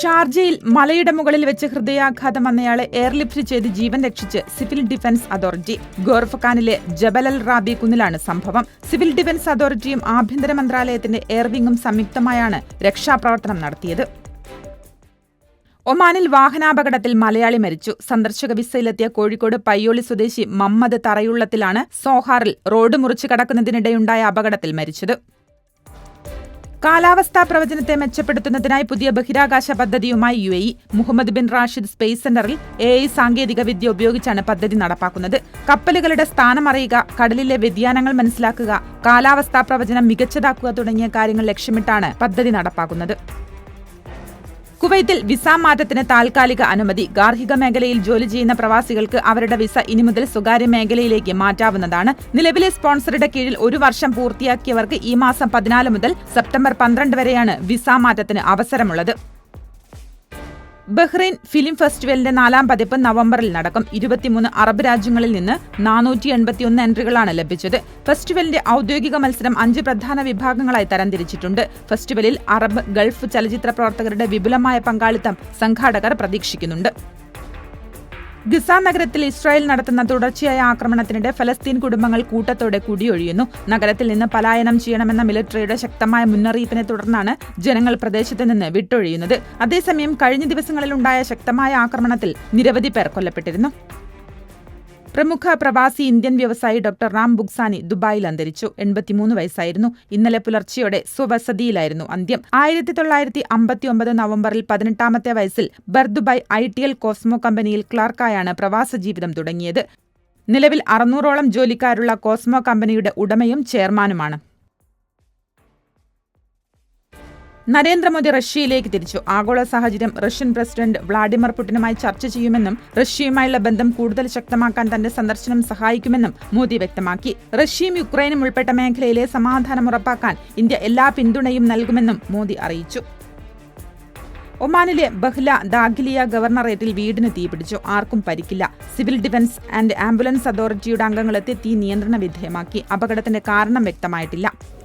ഷാർജയിൽ മലയുടെ മുകളിൽ വെച്ച് ഹൃദയാഘാതം വന്നയാളെ എയർലിഫ്റ്റ് ചെയ്ത് ജീവൻ രക്ഷിച്ച് സിവിൽ ഡിഫൻസ് അതോറിറ്റി. ഗോർഫഖാനിലെ ജബലൽ റാബി കുന്നിലാണ് സംഭവം. സിവിൽ ഡിഫൻസ് അതോറിറ്റിയും ആഭ്യന്തര മന്ത്രാലയത്തിന്റെ എയർവിംഗും സംയുക്തമായാണ് രക്ഷാപ്രവർത്തനം നടത്തിയത്. ഒമാനിൽ വാഹനാപകടത്തിൽ മലയാളി മരിച്ചു. സന്ദർശക വിസയിലെത്തിയ കോഴിക്കോട് പയ്യോളി സ്വദേശി മമ്മദ് തറയുള്ളത്തിലാണ് സോഹാറിൽ റോഡ് മുറിച്ചു കടക്കുന്നതിനിടെയുണ്ടായ അപകടത്തിൽ മരിച്ചത്. കാലാവസ്ഥാ പ്രവചനത്തെ മെച്ചപ്പെടുത്തുന്നതിനായി പുതിയ ബഹിരാകാശ പദ്ധതിയുമായി U A Mohammed bin Rashid Space സെന്ററിൽ എ ഐ സാങ്കേതിക വിദ്യ ഉപയോഗിച്ചാണ് പദ്ധതി നടപ്പാക്കുന്നത്. കപ്പലുകളുടെ സ്ഥാനം അറിയുക കടലിലെ വ്യതിയാനങ്ങൾ മനസ്സിലാക്കുക കാലാവസ്ഥാ പ്രവചനം മികച്ചതാക്കുക തുടങ്ങിയ കാര്യങ്ങൾ ലക്ഷ്യമിട്ടാണ് പദ്ധതി നടപ്പാക്കുന്നത്. കുവൈത്തിൽ വിസ മാറ്റത്തിന് താൽക്കാലിക അനുമതി. ഗാർഹിക മേഖലയിൽ ജോലി ചെയ്യുന്ന പ്രവാസികൾക്ക് അവരുടെ വിസ ഇനി മുതൽ സ്വകാര്യ മേഖലയിലേക്ക് മാറ്റാവുന്നതാണ്. നിലവിലെ സ്പോൺസറുടെ കീഴിൽ ഒരു വർഷം പൂർത്തിയാക്കിയവർക്ക് ഈ മാസം പതിനാല് മുതൽ സെപ്റ്റംബർ പന്ത്രണ്ട് വരെയാണ് വിസ മാറ്റത്തിന് അവസരമുള്ളത്. ബഹ്റൈൻ ഫിലിം ഫെസ്റ്റിവലിന്റെ നാലാം പതിപ്പ് നവംബറിൽ നടക്കും. ഇരുപത്തിമൂന്ന് അറബ് രാജ്യങ്ങളിൽ നിന്ന് നാനൂറ്റി എൺപത്തിയൊന്ന് എൻട്രികളാണ് ലഭിച്ചത്. ഫെസ്റ്റിവലിന്റെ ഔദ്യോഗിക മത്സരം അഞ്ച് പ്രധാന വിഭാഗങ്ങളായി തരംതിരിച്ചിട്ടുണ്ട്. ഫെസ്റ്റിവലിൽ അറബ് ഗൾഫ് ചലച്ചിത്ര പ്രവർത്തകരുടെ വിപുലമായ പങ്കാളിത്തം സംഘാടകർ പ്രതീക്ഷിക്കുന്നുണ്ട്. ഗിസ നഗരത്തിൽ ഇസ്രായേൽ നടത്തുന്ന തുടർച്ചയായ ആക്രമണത്തിനിടെ ഫലസ്തീൻ കുടുംബങ്ങൾ കൂട്ടത്തോടെ കുടിയൊഴിയുന്നു. നഗരത്തിൽ നിന്ന് പലായനം ചെയ്യണമെന്ന മിലിറ്ററിയുടെ ശക്തമായ മുന്നറിയിപ്പിനെ തുടർന്നാണ് ജനങ്ങൾ പ്രദേശത്ത് നിന്ന് വിട്ടൊഴിയുന്നത്. അതേസമയം കഴിഞ്ഞ ദിവസങ്ങളിലുണ്ടായ ശക്തമായ ആക്രമണത്തിൽ നിരവധി പേർ കൊല്ലപ്പെട്ടിരുന്നു. പ്രമുഖ പ്രവാസി ഇന്ത്യൻ വ്യവസായി ഡോക്ടർ റാം ബുക്സാനി ദുബായിൽ അന്തരിച്ചു. എൺപത്തിമൂന്ന് വയസ്സായിരുന്നു. ഇന്നലെ പുലർച്ചെയോടെ സ്വവസതിയിലായിരുന്നു അന്ത്യം. ആയിരത്തി തൊള്ളായിരത്തി അമ്പത്തി ഒമ്പത് നവംബറിൽ പതിനെട്ടാമത്തെ വയസ്സിൽ Bur Dubai I T L Cosmo കമ്പനിയിൽ ക്ലാർക്കായാണ് പ്രവാസ ജീവിതം തുടങ്ങിയത്. നിലവിൽ അറുന്നൂറോളം ജോലിക്കാരുള്ള കോസ്മോ കമ്പനിയുടെ ഉടമയും ചെയർമാനുമാണ്. നരേന്ദ്രമോദി റഷ്യയിലേക്ക് തിരിച്ചു. ആഗോള സാഹചര്യം റഷ്യൻ പ്രസിഡന്റ് വ്ളാഡിമിർ പുടിനുമായി ചർച്ച ചെയ്യുമെന്നും റഷ്യയുമായുള്ള ബന്ധം കൂടുതൽ ശക്തമാക്കാൻ തന്റെ സന്ദർശനം സഹായിക്കുമെന്നും മോദി വ്യക്തമാക്കി. റഷ്യയും യുക്രൈനും ഉൾപ്പെട്ട മേഖലയിലെ സമാധാനം ഉറപ്പാക്കാൻ ഇന്ത്യ എല്ലാ പിന്തുണയും നൽകുമെന്നും മോദി അറിയിച്ചു. ഒമാനിലെ ബഹ്ല ദാഖിലിയ ഗവർണറേറ്റിൽ വീടിന് തീപിടിച്ചു ആർക്കും പരിക്കില്ല. സിവിൽ ഡിഫൻസ് ആൻഡ് ആംബുലൻസ് അതോറിറ്റിയുടെ അംഗങ്ങളെത്തി തീ നിയന്ത്രണ വിധേയമാക്കി. അപകടത്തിന്റെ കാരണം വ്യക്തമായിട്ടില്ല.